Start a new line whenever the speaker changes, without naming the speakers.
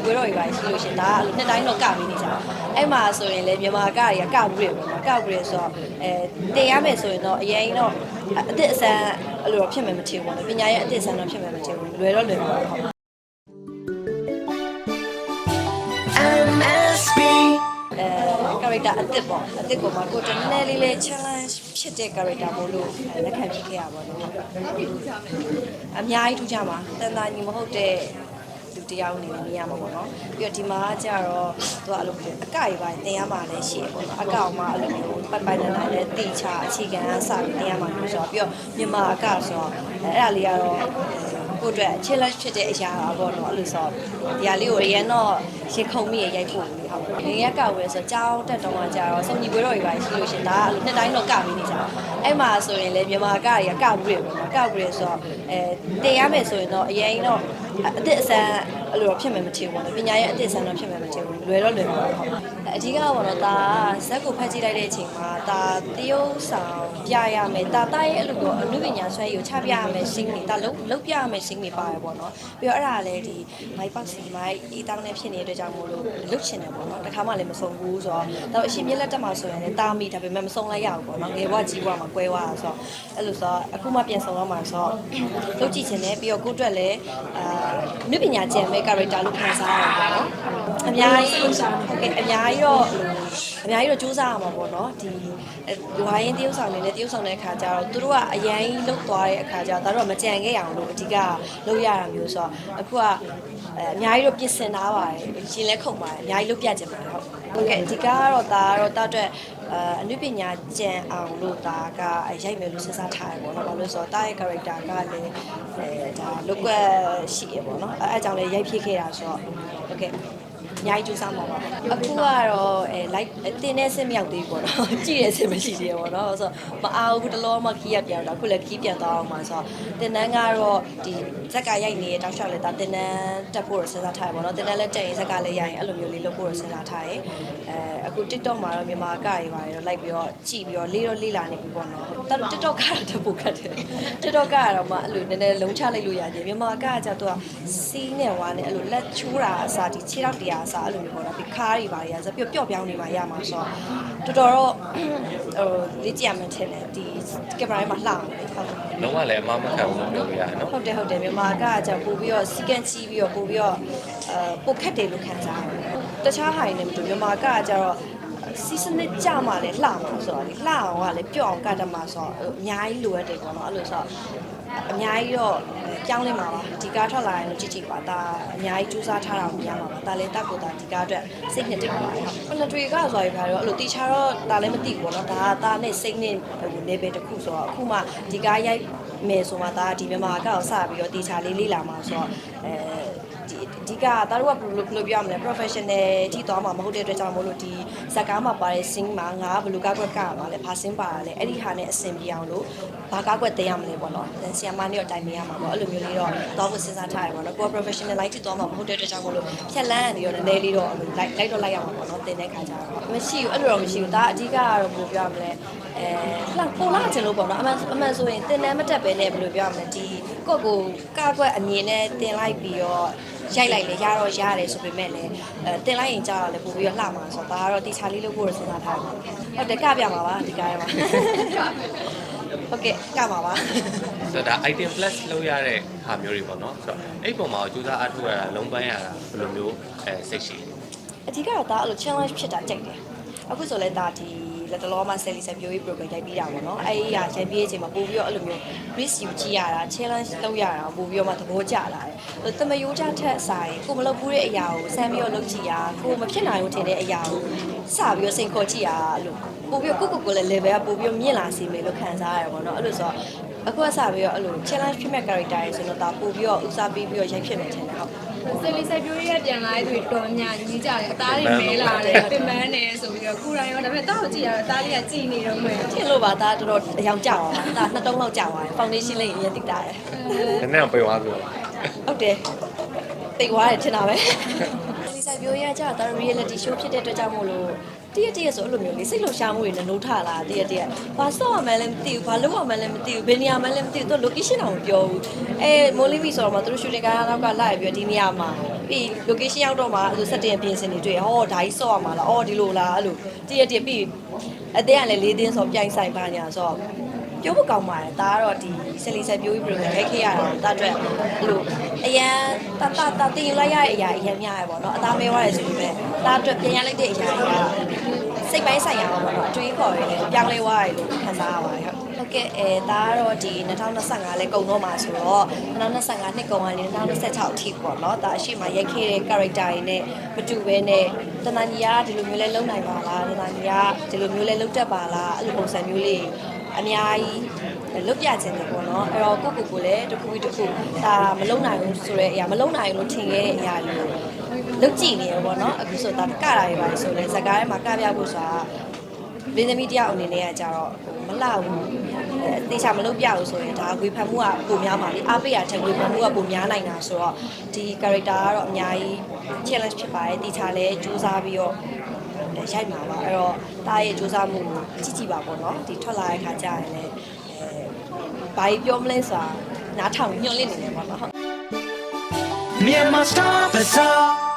ညီပွဲတော်တွေပါရှိလို့ရှရင်ဒါကအဲ့လိုနှစ်တိုင်းတော့ကပေးနေကြတယ်အဲ့မှာဆိုရင်လေမြန်မာကတွေကကဘူးရပေါ့နော်ကဘူးရဆိုတော့အဲတင်ရမယ်ဆိုရင်တော့အရင်တော့အစ်စ်အစမ်းအဲ့လိုတော့ဖြစ်မယ်မထင်ဘူးပေါ့နော်ပညာရဲ့အစ်စ်အစမ်းတော့ဖြစ်မယ်မထင်ဘူးလွယ်တော့လွယ်မှာပေါ့ဟုတ်
MSB
အဲ character အစ်စ်ပေါ့အစ်စ်ကိုမှကိုယ်တနည်းနည်းလေးလေး challenge ဖြစ်တဲ့ character မို့လို့အဲလက်ခံဖြစ်ခဲ့ရပါတော့အများကြီးထူးခြားပါတန်တာညီမဟုတ်တဲ့ လူတစ်ယောက်အနေနဲ့မြင်ရမှာပေါ့နော်ပြီးတော့ဒီမှာကျတော့သူကအဲ့လိုမျိုးအကကြီးပိုင်းတင်ရမှာလည်းရှိရပေါ့နော်အကောင်မှအဲ့လိုမျိုးပတ်ပိုင်နေတာလည်းတိချအခြေခံအစပြီးတင်ရမှာလို့ဆိုတော့ပြီးတော့မြန်မာအကဆိုတော့အဲ့ဒါလေးကတော့ ကိုယ့်အတွက် challenge ဖြစ်တဲ့အရာပါပေါ့နော်အဲ့လိုဆိုတော့ဒီဟာလေးကိုအရင်တော့ရင်ခုန်မိရရိုက်ဖို့လေဟုတ်ငယ်ရကဝယ်ဆိုကြောင်းတက်တော့မှကြတော့စုံညီပွဲတော်တွေပါရှိလို့ရှရင်ဒါကအဲ့လိုနှစ်တိုင်းတော့ကပေးနေကြတယ်အဲ့မှာဆိုရင်လေမြန်မာကတွေကကဘူးရပေါ့နော်ကဘူးရဆိုတော့အဲတင်ရမယ်ဆိုရင်တော့အရင်တော့အစ်စ်အစမ်းအဲ့လိုတော့ဖြစ်မယ်မထင်ဘူးပေါ့နော်ပညာရဲ့အစ်စ်အစမ်းတော့ဖြစ်မယ်မထင်ဘူးလွယ်တော့လွယ်မှာပေါ့ဟုတ်အဓိကကတော့ဒါဇက်ကိုဖတ်ကြည့်လိုက်တဲ့အချိန်မှာဒါတရုပ်ဆောင်ပြရမယ်ဒါတာရဲ့အဲ့လိုတော့အနုပညာဆွဲရည်ကိုချပြရမယ်ရှင်းနေဒါလုံးလုံးပြရမယ်ရှင်းနေပါတယ်ပေါ့နော်ပြီးတော့အဲ့ဒါလည်းဒီမိုက်ပေါက်စီမိုက်အေးတောင်းနဲ့ဖြစ်နေတဲ့အတွက်ကြောင့်မို့လို့လုတ်ချင်တယ်ပေါ့နော်တခါမှလည်းမဆုံးဘူးဆိုတော့တော့အရှင်မြက်လက်တက်မှာဆိုရင်လည်းတာမီဒါပေမဲ့မဆုံးလိုက်ရဘူးပေါ့နော်ငယ်ဘဝကြီးဘဝမှာကွဲသွားတာဆိုတော့အဲ့လိုဆိုတော့အခုမှပြန်ဆုံးတော့မှာဆိုတော့လုတ်ကြည့်ချင်တယ်ပြီးတော့ကိုယ့်အတွက်လည်းအာနုပညာကျန်မဲ့ character လို့ခံစားရတယ်ပေါ့နော် အများကြီးဟုတ်ကဲ့အများကြီးတော့အများကြီးတော့စူးစမ်းရမှာပေါ့နော်ဒီဝိုင်းတရုပ်ဆောင်နေနဲ့တရုပ်ဆောင်တဲ့အခါကျတော့သူတို့ကအရင်လုတ်သွားတဲ့အခါကျတော့ဒါတော့မကြံခဲ့ရအောင်လို့အဓိကလုပ်ရတာမျိုးဆိုတော့အခုကအဲအများကြီးတော့ပြင်ဆင်ထားပါတယ်ရှင်လဲခုန်ပါတယ်အများကြီးလုပ်ပြကြပါတယ်ဟုတ်ဟုတ်ကဲ့ဒီကားကတော့ဒါကတော့တာအတွက်အဲအနုပညာကျန်အောင်လို့ဒါကရိုက်မယ်လို့စဉ်းစားထားရပေါ့နော်ဘာလို့လဲဆိုတော့တာရဲ့ character ကလည်းအဲဒါလုတ်ကွက်ရှိရပေါ့နော်အဲအဲကြောင့်လည်းရိုက်ဖြစ်ခဲ့တာဆိုတော့ဟုတ်ကဲ့ အများကြီးကြိုးစားမှာပါအခုကတော့အဲ like တင်းတဲ့ဆင်းမြောက်သေးပေါ့နော်ကြည့်ရဆင်းမရှိသေးဘူးပေါ့နော်ဆိုတော့မအားဘူးတလောမှခီးရပြန်တော့အခုလည်းခီးပြန်သွားအောင်ပါဆိုတော့တင်တန်းကတော့ဒီဇက်ကရိုက်နေတဲ့တောက်လျှောက်လည်းဒါတင်တန်းတက်ဖို့ရစဉ်းစားထားရပေါ့နော်တင်တန်းလည်းတက်ရင်ဇက်ကလည်းရိုက်ရင်အဲ့လိုမျိုးလေးလုပ်ဖို့ရစဉ်းစားထားရအဲအခု TikTok မှာတော့မြန်မာကရေးပါတယ်တော့ like ပြီးတော့ကြည့်ပြီးတော့လေးတော့လေးလာနေပြီပေါ့နော်တော် TikTok ကတော့တက်ဖို့ခက်တယ် TikTok ကတော့မှအဲ့လိုနည်းနည်းလုံးချလိုက်လို့ရတယ်မြန်မာကကြတော့စီးနဲ့ဝါနဲ့အဲ့လိုလက်ချိုးတာအစားဒီခြေထောက်တရားအစားအဲ့လိုမျိုးပေါ့နော်ဒီခါးတွေပါတွေကဇက်ပျော့ပျော့ပြောင်းနေမှရမှာဆိုတော့တော်တော်တော့ဟိုလေ့ကျင့်ရမှန်းထင်တယ်ဒီကင်မရာမှာလှအောင်လေဟုတ်
လုံးဝလည်းအမမခံဘူးလို့ပြောလို့ရတယ်နော်
ဟုတ်တယ်ဟုတ်တယ်မြန်မာကကြပို့ပြီးတော့စီကန်ချီပြီးတော့ပို့ပြီးတော့အဲပို့ခတ်တယ်လို့ခံစားရတယ်တခြားဟာတွေနဲ့မတူမြန်မာကကြတော့စီစနစ်ကြမှာလဲလှမှာဆိုတော့လေလှအောင်ကလည်းပြော့အောင်ကတ်တမှာဆိုတော့အများကြီးလိုအပ်တယ်ပေါ့နော်အဲ့လိုဆိုတော့ အများကြီးတော့ပြောင်းလဲမှာပါဒီကားထွက်လာရင်ကြည့်ကြည့်ပါဒါအများကြီးစူးစမ်းထားတာကိုရမှာပါဒါလည်းတက်ကိုဒါဒီကားအတွက်စိတ်နှစ်တယ်ပါတယ်ဟုတ်ပလတွေကဆိုရင်ခါတော့အဲ့လိုတီချာတော့ဒါလည်းမသိဘူးပေါ့နော်ဒါကဒါနဲ့စိတ်နဲ့ဟို level တစ်ခုဆိုတော့အခုမှဒီကားရိုက်မယ်ဆိုမှဒါဒီမြန်မာကောက်စပြီးတော့တီချာလေးလေးလာမှာဆိုတော့အဲ ဒီအဓိကဒါတို့ကဘယ်လိုဘယ်လိုပြောရမလဲ professional ထိသွားမှာမဟုတ်တဲ့အတွက်ကြောင့်မို့လို့ဒီဇက်ကားမှာပါတဲ့ sing မှာငါဘယ်လိုကားကွက်ကရမှာလဲဘာ sing ပါတာလဲအဲ့ဒီဟာနဲ့အဆင်ပြေအောင်လို့ဘာကားကွက်တင်ရမလဲပေါ့နော်ဆီယမနဲ့တော့တိုင်ပင်ရမှာပေါ့အဲ့လိုမျိုးလေးတော့သွားဖို့စဉ်းစားထားရပါတော့ကိုယ် professional life ထိသွားမှာမဟုတ်တဲ့အတွက်ကြောင့်မို့လို့ဖြက်လန်းနေရောနည်းနည်းလေးတော့လိုက်လိုက်တော့လိုက်ရမှာပေါ့နော်တင်တဲ့ခါကျတော့မရှိဘူးအဲ့လိုတော့မရှိဘူးဒါအဓိကကတော့ဘယ်လိုပြောရမလဲအဲလှပုံလာချင်လို့ပေါ့နော်အမှန်အမှန်ဆိုရင်တင်တန်းမတက်ပဲနဲ့ဘယ်လိုပြောရမလဲဒီကိုယ့်ကိုကားကွက်အမြင်နဲ့တင်လိုက်ပြီးတော့ ရိုက်လိုက်လေရတော့ရတယ်ဆိုပေမဲ့လည်းအဲတင်လိုက်ရင်ကြာတော့လည်းပို့ပြီးတော့လှမှာဆိုတော့ဒါကတော့တီချာလေးလုပ်ဖို့စဉ်းစားထားတယ်ဟုတ်တယ်ကပြမှာပါဒီကားရမှာဟုတ်ကဲ့ကမှာပါ
ဆိုတော့ဒါ item plus လုပ်ရတဲ့ဟာမျိုးတွေပေါ့နော်ဆိုတော့အဲ့ပုံမှာကြိုးစားအားထုတ်ရတာလုံးပန်းရတာဘယ်လိုမျိုးအဲစိတ်ရှိလဲ
အဓိကတော့ဒါအဲ့လို challenge ဖြစ်တာကြိုက်တယ်အခုဆိုလဲဒါဒီ လက်တလောမှာ selling ဆက်ပြိုးရေး program ရိုက်ပြီးတာပေါ့နော်အဲ့ဒီဟာရိုက်ပြီးတဲ့အချိန်မှာပို့ပြီးတော့အဲ့လိုမျိုး risk ယူကြည့်ရတာ challenge လုပ်ရတာပို့ပြီးတော့မှသဘောကျလာတယ်အဲ့တမယိုးချထက်အစားကိုမလုပ်ဘူးတဲ့အရာကိုစမ်းပြီးတော့လုပ်ကြည့်ရကိုမဖြစ်နိုင်ဘူးထင်တဲ့အရာကိုစပြီးတော့စိန်ခေါ်ကြည့်ရအဲ့လိုပို့ပြီးတော့ကိုကိုကိုလည်း level ကပို့ပြီးတော့မြင့်လာစေမယ်လို့ခံစားရတယ်ပေါ့နော်အဲ့လိုဆိုတော့အခုကစပြီးတော့အဲ့လို challenge ဖြစ်မဲ့ character တွေဆိုတော့ဒါပို့ပြီးတော့ဦးစားပေးပြီးတော့ရိုက်ဖြစ်မယ်ထင်တယ်ဟုတ်
ဆယ်လီဆက်ပြိုးရဲ့ပြန်လာတဲ့သူတော်များကြီးကြတယ်အသားတွေမဲလာတယ်ပင်ပန်းနေဆိုပြီးတော့ကိုရိုင်းရောဒါပေမဲ့တောက်ကိုကြည့်ရတော့အသားလေးကကြည်နေတော့မယ်
ထင်လို့ပါဒါတော်တော်အယောင်ကျသွားတာဒါနှစ်တုံးလောက်ကျသွားတယ် foundation လေးအရင်တိတာတယ်
နည်းနည်းတော့ပြေသွားဆိုတော့
ဟုတ်တယ်တိတ်သွားတယ်ထင်တာပဲလီစာပြောရကြတော့ reality show ဖြစ်တဲ့အတွက်ကြောင့်မို့လို့ တရက်တရက်ဆိုအဲ့လိုမျိုးလေစိတ်လှုပ်ရှားမှုတွေနဲ့နှိုးထလာတရက်တရက်ဘာဆော့ရမှန်းလည်းမသိဘူးဘာလုပ်ရမှန်းလည်းမသိဘူးဘယ်နေရာမှန်းလည်းမသိဘူးသူ location တောင်မပြောဘူးအဲမိုးလီမီဆိုတော့မှသူတို့ shooting ကားနောက်ကလိုက်ပြီးဒီနေရာမှာပြီး location ရောက်တော့မှအဲ့လို setting ပြင်ဆင်နေတွေ့ဟောဒါကြီးဆော့ရမှာလားအော်ဒီလိုလားအဲ့လိုတရက်တရက်ပြီးအသေးကလည်းလေးတင်းဆိုပြိုင်ဆိုင်ပါညာဆိုတော့ ပြောဖို့ကောင်းပါတယ်ဒါကတော့ဒီဆယ်လီဆက်ပြိုးပြီးပြင်ရိုက်ခဲ့ရတာဒါအတွက်အဲ့လိုအရန်တတတတင်ယူလိုက်ရတဲ့အရာအရန်များရပေါ့နော်အသားမဲသွားတယ်ဆိုပေမဲ့ဒါအတွက်ပြင်ရလိုက်တဲ့အရာတွေကစိတ်ပိုင်းဆိုင်ရာပါပေါ့နော်အတွေးခေါ်ရည်ပြောင်းလဲသွားတယ်လို့ခံစားရပါတယ်ဟုတ်ဟုတ်ကဲ့အဲဒါကတော့ဒီ2025လဲကုန်တော့မှာဆိုတော့2025နှစ်ကုန်ကနေ2026အထိပေါ့နော်ဒါအရှိမရိုက်ခဲ့တဲ့ character တွေနဲ့မတူဘဲနဲ့တနန်ကြီးကဒီလိုမျိုးလဲလုံနိုင်ပါလားတနန်ကြီးကဒီလိုမျိုးလဲလုံတတ်ပါလားအဲ့လိုပုံစံမျိုးလေး အများကြီးလုတ်ပြခြင်းတယ်ပေါ့နော်အဲ့တော့ကိုကိုကိုလည်းတစ်ခုပြီးတစ်ခုဒါမလုံနိုင်ဘူးဆိုတဲ့အရာမလုံနိုင်ဘူးလို့ထင်ခဲ့တဲ့အရာတွေကိုလုတ်ကြည့်နေရပေါ့နော်အခုဆိုဒါကတာတွေပါလေဆိုလဲဇကားထဲမှာကပြဖို့ဆိုတာဗင်းသမီးတယောက်အနေနဲ့ကကြတော့မလှဘူးအဲတေချာမလုပ်ပြဘူးဆိုရင်ဒါဝေဖန်မှုကပုံများပါလေအားပေးရတဲ့ဝေဖန်မှုကပုံများနိုင်တာဆိုတော့ဒီ character ကတော့အများကြီး challenge ဖြစ်ပါတယ်တေချာလည်းစူးစမ်းပြီးတော့ ရိုက်မှာပါအဲ့တော့တားရဲ့စူးစမ်းမှုကိုကြည့်ကြည့်ပါပေါ့နော်ဒီထွက်လာတဲ့ခါကျရင်လည်းအဲဘာကြီးပြောမလဲဆိုတာနားထောင်ညှို့လင့်နေတယ်ပေါ့နော်ဟုတ်
Myanmar Star Bazaar